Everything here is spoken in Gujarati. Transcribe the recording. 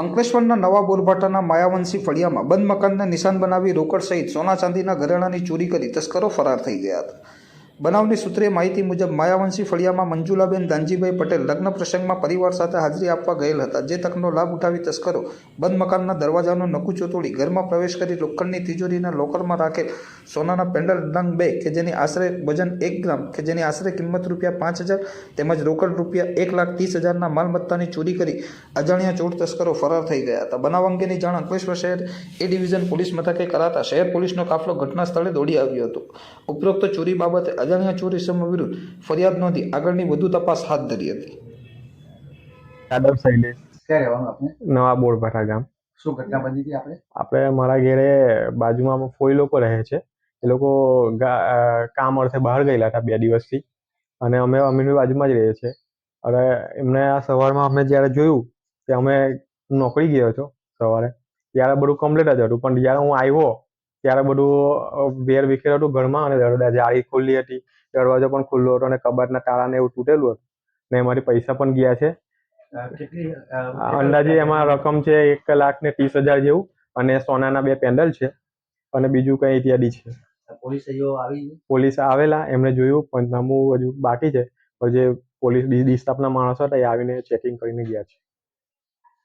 અંકલેશ્વરના નવા બોરભાટાના માયાવંશી ફળિયામાં બંધ મકાનને નિશાન બનાવી રોકડ સહિત સોના ચાંદીના ઘરેણાની ચોરી કરી તસ્કરો ફરાર થઈ ગયા હતા. બનાવની સૂત્રે માહિતી મુજબ માયાવંશી ફળિયામાં મંજુલાબેન દાનજીભાઈ પટેલ લગ્ન પ્રસંગમાં પરિવાર સાથે હાજરી આપવા ગયેલ હતા, જે તકનો લાભ ઉઠાવી તસ્કરો બંધ મકાનના દરવાજાનો નકુચો તોડી ઘરમાં પ્રવેશ કરી લોખંડની તિજોરીના લોકરમાં રાખેલ સોનાના પેન્ડલ નંગ બે કે જેની આશરે વજન એક ગ્રામ કે જેની આશરે કિંમત રૂપિયા પાંચ હજાર તેમજ રોકડ રૂપિયા એક લાખ ત્રીસ હજારના માલમત્તાની ચોરી કરી અજાણ્યા ચોર તસ્કરો ફરાર થઈ ગયા હતા. બનાવ અંગેની જાણ અંકલેશ્વર શહેર એ ડિવિઝન પોલીસ મથકે કરાતા શહેર પોલીસનો કાફલો ઘટના સ્થળે દોડી આવ્યો હતો. ઉપરોક્ત ચોરી બાબતે અજાણ્યા ચોર ઇસમો વિરુદ્ધ ફરિયાદ નોંધી આગળની વધુ તપાસ હાથ ધરી હતી. યાદવ શૈલેષ? ક્યાં રહેવાનું આપણે નવા બોરભાઠા ગામ. શું ઘટના બની હતી આપણે? આપણે મારા ઘરે બાજુમાં ફોઈ લોકો રહે છે. એ લોકો કામ અર્થે બહાર ગયેલા હતા બે દિવસથી. અને અમે અમીની બાજુમાં જ રહીએ છીએ. હવે એમને આ સવારમાં અમે જ્યારે જોયું કે અમે નોકરી ગયો હતો સવારે. ત્યારે બધું કમ્પ્લીટ જ હતું. પણ જ્યારે હું આવ્યો ત્યારે બધું વેર વિખેર હતું ઘરમાં અને દરવાજા જાળી ખુલ્લી હતી દરવાજો પણ ખુલ્લો હતો અને કબાટના તાળાને એવું તૂટેલું હતું. ને એમાંથી પૈસા પણ ગયા છે. અંદાજે એમાં રકમ છે એક લાખ ને ત્રીસ હજાર જેવું અને સોનાના બે પેન્ડલ છે અને બીજું કંઈ ઇત્યાદિ છે. પોલીસ આવી પોલીસ આવેલા એમણે જોયું પંચનામું હજુ બાકી છે. જે પોલીસ ડી ડી સ્ટાફના માણસો હતા એ આવીને ચેકિંગ કરીને ગયા છે.